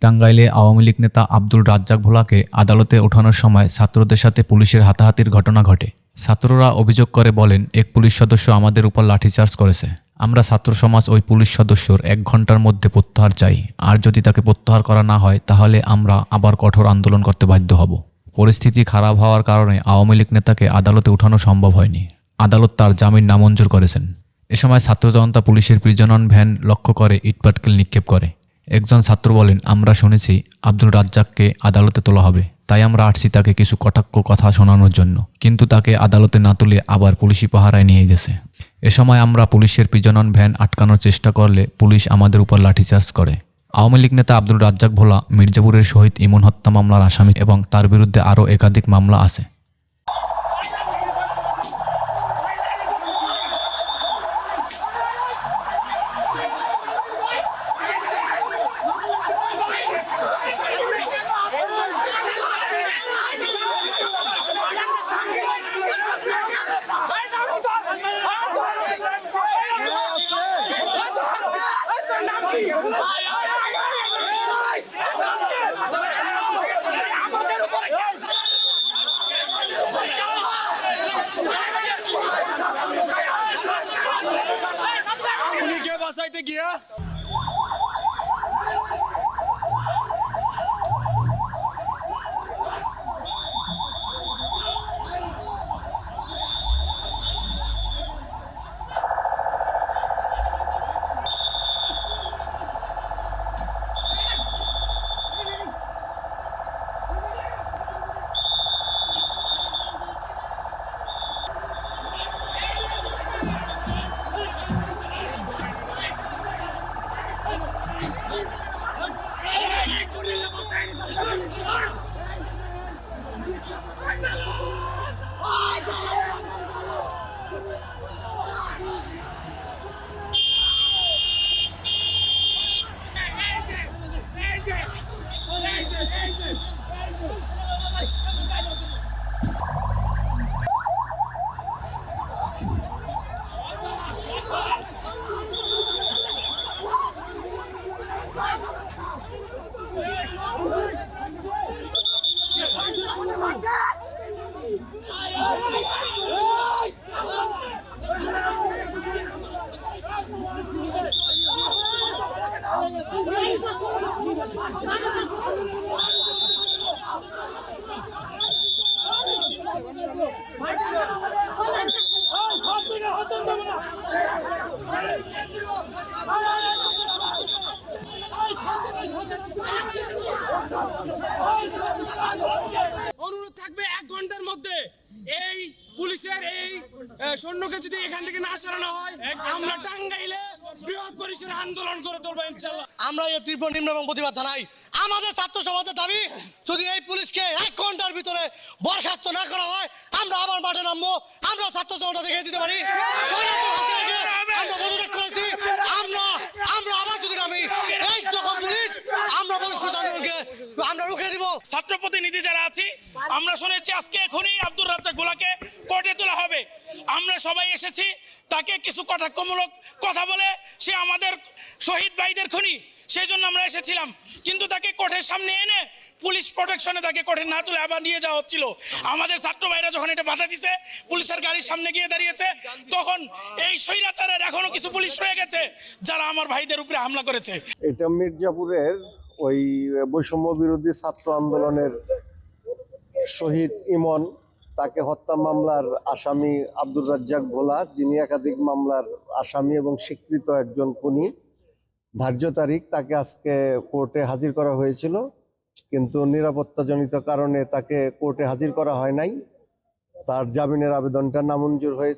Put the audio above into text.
টাঙ্গাইলে আওয়ামী লীগ নেতা আব্দুল রাজ্জাক ভোলাকে আদালতে ওঠানোর সময় ছাত্রদের সাথে পুলিশের হাতাহাতির ঘটনা ঘটে। ছাত্ররা অভিযোগ করে বলেন, এক পুলিশ সদস্য আমাদের উপর লাঠিচার্জ করেছে। আমরা ছাত্র সমাজ ওই পুলিশ সদস্যর এক ঘণ্টার মধ্যে প্রত্যাহার চাই। আর যদি তাকে প্রত্যাহার করা না হয়, তাহলে আমরা আবার কঠোর আন্দোলন করতে বাধ্য হব। পরিস্থিতি খারাপ হওয়ার কারণে আওয়ামী লীগ নেতাকে আদালতে ওঠানো সম্ভব হয়নি। আদালত তার জামিন নামঞ্জুর করেছেন। এ সময় ছাত্র জনতা পুলিশের প্রিজনন ভ্যান লক্ষ্য করে ইটপাটকেল নিক্ষেপ করে। একজন ছাত্র বলেন, আমরা শুনেছি আব্দুল রাজ্জাককে আদালতে তোলা হবে। তাই আমরা আসছি তাকে কিছু কটাক্ষ কথা শোনানোর জন্য। কিন্তু তাকে আদালতে না তুলে আবার পুলিশি পাহারায় নিয়ে গেছে। এ সময় আমরা পুলিশের প্রিজনন ভ্যান আটকানোর চেষ্টা করলে পুলিশ আমাদের উপর লাঠিচার্জ করে। আওয়ামী লীগ নেতা আব্দুল রাজ্জাক ভোলা মির্জাপুরের শহীদ ইমন হত্যা মামলার আসামি এবং তার বিরুদ্ধে আরও একাধিক মামলা আছে। বাঁচাইতে গিয়া Come on. অনুরোধ থাকবে এক ঘণ্টার মধ্যে এই পুলিশের এই সৈন্যকে যদি এখান থেকে না সরানো হয়, আমরা টাঙ্গাইলে বৃহৎ পরিসরে আন্দোলন করে তুলবো ইনশাল্লাহ। আমরা এই তীব্র নিম্ন এবং প্রতিবাদ জানাই। আমাদের ছাত্র সমাজের দাবি, যদি এই পুলিশকে এক ঘণ্টার ভিতরে বরখাস্ত না করা হয়, আমরা আবার মাঠে নামবো, আমরা ছাত্র সমাজটা দেখে দিতে পারি। আমরা পদত্যাগ করেছি, আমরা আমরা আবার যদি নামি, এই যখন পুলিশ, আমরা পুলিশ প্রশাসনকে আমরা রুখে দিব। ছাত্র প্রতিনিধি যারা আছি, আমরা শুনেছি আজকে এখনই আব্দুর রাজ্জাক গোলাকে কোর্টে তোলা হবে। আমরা সবাই এসেছি, তাকে কিছু কটাক্ষমূলক কথা বলে, সে আমাদের শহীদ ভাইদের খুনি। সেই জন্য আমরা এসেছিলাম। কিন্তু তাকে কোর্টের সামনে এনে পুলিশ প্রোটেকশনে তাকে কোর্টে না তুলে আবার নিয়ে যাওয়া হচ্ছিল। আমাদের ছাত্র ভাইরা যখন এটা বাধা দিছে, পুলিশের গাড়ির সামনে গিয়ে দাঁড়িয়েছে, তখন এই স্বৈরাচারের এখনও কিছু পুলিশ রয়ে গেছে, যারা আমার ভাইদের উপরে হামলা করেছে। এটা মির্জাপুরের ওই বৈষম্য বিরোধী ছাত্র আন্দোলনের শহীদ ইমন, তাকে হত্যা মামলার আসামি আব্দুর রাজ্জাক ভোলা, যিনি একাধিক মামলার আসামি এবং স্বীকৃত একজন খুনি। ধার্য তারিখ তাকে আজকে কোর্টে হাজির করা হয়েছিল, কিন্তু নিরাপত্তাজনিত কারণে তাকে কোর্টে হাজির করা হয় নাই। তার জামিনের আবেদনটা নামঞ্জুর হয়েছে।